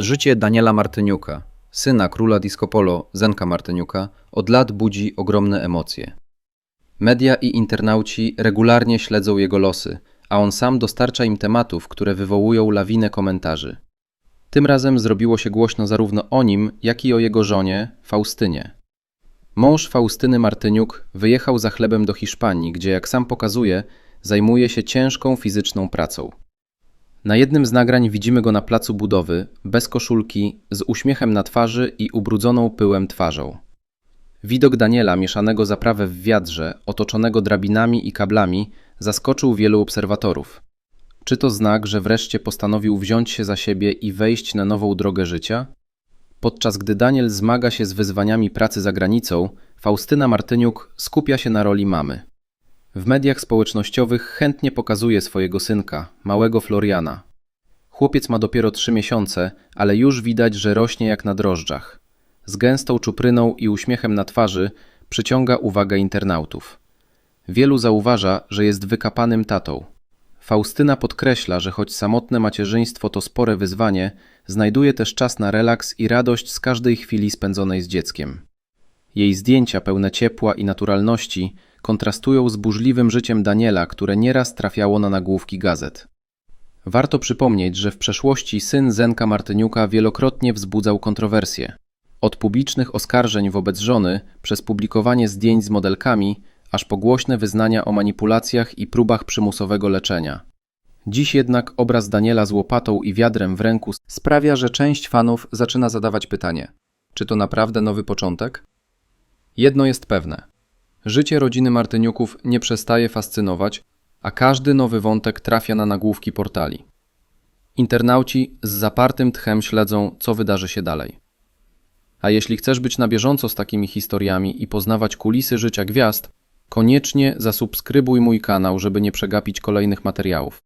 Życie Daniela Martyniuka, syna króla disco polo Zenka Martyniuka, od lat budzi ogromne emocje. Media i internauci regularnie śledzą jego losy, a on sam dostarcza im tematów, które wywołują lawinę komentarzy. Tym razem zrobiło się głośno zarówno o nim, jak i o jego żonie, Faustynie. Mąż Faustyny Martyniuk wyjechał za chlebem do Hiszpanii, gdzie, jak sam pokazuje, zajmuje się ciężką fizyczną pracą. Na jednym z nagrań widzimy go na placu budowy, bez koszulki, z uśmiechem na twarzy i ubrudzoną pyłem twarzą. Widok Daniela mieszanego zaprawę w wiadrze, otoczonego drabinami i kablami, zaskoczył wielu obserwatorów. Czy to znak, że wreszcie postanowił wziąć się za siebie i wejść na nową drogę życia? Podczas gdy Daniel zmaga się z wyzwaniami pracy za granicą, Faustyna Martyniuk skupia się na roli mamy. W mediach społecznościowych chętnie pokazuje swojego synka, małego Floriana. Chłopiec ma dopiero trzy miesiące, ale już widać, że rośnie jak na drożdżach. Z gęstą czupryną i uśmiechem na twarzy przyciąga uwagę internautów. Wielu zauważa, że jest wykapanym tatą. Faustyna podkreśla, że choć samotne macierzyństwo to spore wyzwanie, znajduje też czas na relaks i radość z każdej chwili spędzonej z dzieckiem. Jej zdjęcia pełne ciepła i naturalności kontrastują z burzliwym życiem Daniela, które nieraz trafiało na nagłówki gazet. Warto przypomnieć, że w przeszłości syn Zenka Martyniuka wielokrotnie wzbudzał kontrowersje. Od publicznych oskarżeń wobec żony, przez publikowanie zdjęć z modelkami, aż po głośne wyznania o manipulacjach i próbach przymusowego leczenia. Dziś jednak obraz Daniela z łopatą i wiadrem w ręku sprawia, że część fanów zaczyna zadawać pytanie: czy to naprawdę nowy początek? Jedno jest pewne. Życie rodziny Martyniuków nie przestaje fascynować, a każdy nowy wątek trafia na nagłówki portali. Internauci z zapartym tchem śledzą, co wydarzy się dalej. A jeśli chcesz być na bieżąco z takimi historiami i poznawać kulisy życia gwiazd, koniecznie zasubskrybuj mój kanał, żeby nie przegapić kolejnych materiałów.